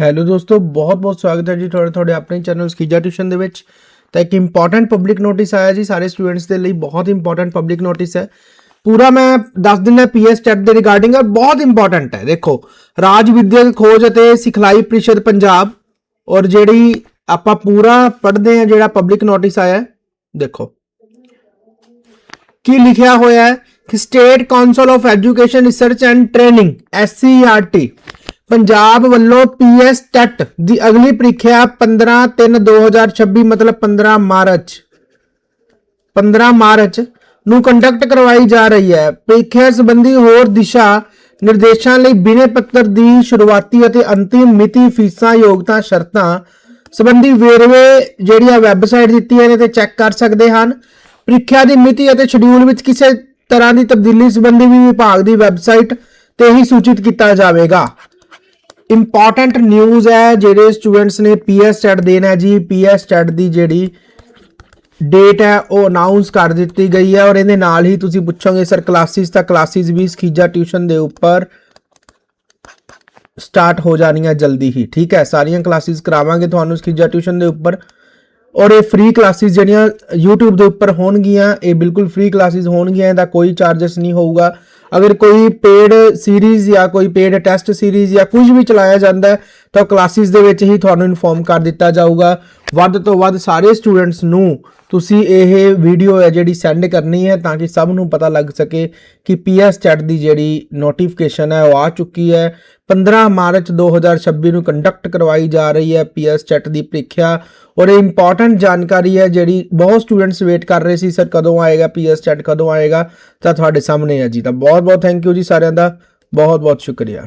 Hello ਦੋਸਤੋ, ਬਹੁਤ ਬਹੁਤ ਸਵਾਗਤ ਹੈ ਜੀ ਤੁਹਾਡੇ ਤੁਹਾਡੇ ਆਪਣੇ ਚੈਨਲ ਸਕੀਜਾ ਟਿਊਸ਼ਨ ਦੇ ਵਿੱਚ। ਤਾਂ ਇੱਕ ਇੰਪੋਰਟੈਂਟ ਪਬਲਿਕ ਨੋਟਿਸ ਆਇਆ ਜੀ ਸਾਰੇ ਸਟੂਡੈਂਟਸ ਦੇ ਲਈ, ਬਹੁਤ ਇੰਪੋਰਟੈਂਟ ਪਬਲਿਕ ਨੋਟਿਸ ਹੈ। ਪੂਰਾ ਮੈਂ ਦੱਸ ਦਿੰਦਾ ਪੀਐਸ ਟੈਟ ਦੇ ਰਿਗਾਰਡਿੰਗ ਹੈ, ਬਹੁਤ ਇੰਪੋਰਟੈਂਟ ਹੈ, ਦੇਖੋ। ਰਾਜ ਵਿਦਿਅਕ ਖੋਜ ਅਤੇ ਸਿਖਲਾਈ ਪ੍ਰੀਸ਼ਦ ਪੰਜਾਬ, ਔਰ ਜਿਹੜੀ ਆਪਾਂ ਪੂਰਾ ਪੜ੍ਹਦੇ ਹਾਂ, ਜਿਹੜਾ ਪਬਲਿਕ ਨੋਟਿਸ ਆਇਆ, ਦੇਖੋ। ਕੀ ਲਿਖਿਆ ਹੋਇਆ ਹੈ? ਕਿ state council of education research and training SCERT Punjab ਵੱਲੋਂ ਪੀਐਸ ਟੈਟ ਦੀ ਅਗਲੀ ਪ੍ਰੀਖਿਆ 15 3 2026 ਮਤਲਬ 15 ਮਾਰਚ 15 ਮਾਰਚ ਨੂੰ ਕੰਡਕਟ ਕਰਵਾਈ ਜਾ ਰਹੀ ਹੈ। ਪ੍ਰੀਖਿਆ ਸੰਬੰਧੀ ਹੋਰ ਦਿਸ਼ਾ ਨਿਰਦੇਸ਼ਾਂ ਲਈ ਬਿਨੇ ਪੱਤਰ ਦੀ ਸ਼ੁਰੂਆਤੀ ਅਤੇ ਅੰਤਿਮ ਮਿਤੀ ਫੀਸਾਂ, ਯੋਗਤਾ, ਸ਼ਰਤਾਂ ਸੰਬੰਧੀ ਵੇਰਵੇ ਜਿਹੜੀਆਂ ਵੈਬਸਾਈਟ ਦਿੱਤੀਆਂ ਨੇ, ਤੇ ਚੈੱਕ ਕਰ ਸਕਦੇ ਹਨ। ਪ੍ਰੀਖਿਆ ਦੀ ਮਿਤੀ ਅਤੇ ਸ਼ਡਿਊਲ ਵਿੱਚ ਕਿਸੇ ਤਰ੍ਹਾਂ ਦੀ ਤਬਦੀਲੀ ਸੰਬੰਧੀ ਵੀ ਵਿਭਾਗ ਦੀ ਵੈਬਸਾਈਟ ਤੇ ਹੀ ਸੂਚਿਤ ਕੀਤਾ ਜਾਵੇਗਾ। ਇੰਪੋਰਟੈਂਟ ਨਿਊਜ਼ ਹੈ, ਜਿਹੜੇ ਸਟੂਡੈਂਟਸ ਨੇ ਪੀਐਸ ਟੈਟ ਦੇਣਾ ਹੈ ਜੀ। ਪੀਐਸ ਟੈਟ ਦੀ ਜਿਹੜੀ ਡੇਟ ਹੈ, ਉਹ ਅਨਾਉਂਸ ਕਰ ਦਿੱਤੀ ਗਈ ਹੈ ਔਰ ਇਹਦੇ ਨਾਲ ਹੀ ਤੁਸੀਂ ਪੁੱਛੋਗੇ ਸਰ ਕਲਾਸਿਸ ਤਾਂ ਕਲਾਸਿਸ ਵੀ ਸਖੀਜਾ ਟਿਊਸ਼ਨ ਦੇ ਉੱਪਰ ਸਟਾਰਟ ਹੋ ਜਾਣੀਆਂ ਜਲਦੀ ਹੀ। ਠੀਕ ਹੈ, ਸਾਰੀਆਂ ਕਲਾਸਿਸ ਕਰਾਵਾਂਗੇ ਤੁਹਾਨੂੰ ਸਖੀਜਾ ਟਿਊਸ਼ਨ ਦੇ ਉੱਪਰ। ਔਰ ਇਹ ਫ੍ਰੀ ਕਲਾਸਿਸ ਜਿਹੜੀਆਂ YouTube ਦੇ ਉੱਪਰ ਹੋਣਗੀਆਂ, ਇਹ ਬਿਲਕੁਲ ਫ੍ਰੀ ਕਲਾਸਿਸ ਹੋਣਗੀਆਂ, ਇਹਦਾ ਕੋਈ ਚਾਰजेस ਨਹੀਂ ਹੋਊਗਾ। ਅਗਰ ਕੋਈ ਪੇਡ ਸੀਰੀਜ਼ ਜਾਂ ਕੋਈ ਪੇਡ ਟੈਸਟ ਸੀਰੀਜ਼ ਜਾਂ ਕੁਝ ਵੀ ਚਲਾਇਆ ਜਾਂਦਾ ਹੈ, ਤਾਂ ਕਲਾਸਿਸ ਦੇ ਵਿੱਚ ਹੀ ਤੁਹਾਨੂੰ ਇਨਫੋਰਮ ਕਰ ਦਿੱਤਾ ਜਾਊਗਾ। ਵੱਧ ਤੋਂ ਵੱਧ ਸਾਰੇ ਸਟੂਡੈਂਟਸ ਨੂੰ ਤੁਸੀਂ ਇਹ ਵੀਡੀਓ ਹੈ ਜਿਹੜੀ ਸੈਂਡ ਕਰਨੀ ਹੈ ਤਾਂ ਕਿ ਸਭ ਨੂੰ ਪਤਾ ਲੱਗ ਸਕੇ ਕਿ ਪੀਐਸ ਚੈਟ ਦੀ ਜਿਹੜੀ ਨੋਟੀਫਿਕੇਸ਼ਨ ਹੈ ਉਹ ਆ ਚੁੱਕੀ ਹੈ। 15 ਮਾਰਚ 2026 ਨੂੰ ਕੰਡਕਟ ਕਰਵਾਈ ਜਾ ਰਹੀ ਹੈ ਪੀਐਸ ਚੈਟ ਦੀ ਪ੍ਰੀਖਿਆ ਔਰ ਇਹ ਇੰਪੋਰਟੈਂਟ ਜਾਣਕਾਰੀ ਹੈ ਜਿਹੜੀ ਬਹੁਤ ਸਟੂਡੈਂਟਸ ਵੇਟ ਕਰ ਰਹੇ ਸੀ ਸਰ ਕਦੋਂ ਆਏਗਾ ਪੀਐਸ ਚੈਟ ਕਦੋਂ ਆਏਗਾ? ਤਾਂ ਤੁਹਾਡੇ ਸਾਹਮਣੇ ਹੈ ਜੀ। ਤਾਂ ਬਹੁਤ ਬਹੁਤ ਥੈਂਕ ਯੂ ਜੀ ਸਾਰਿਆਂ ਦਾ। ਬਹੁਤ ਬਹੁਤ ਸ਼ੁਕਰੀਆ।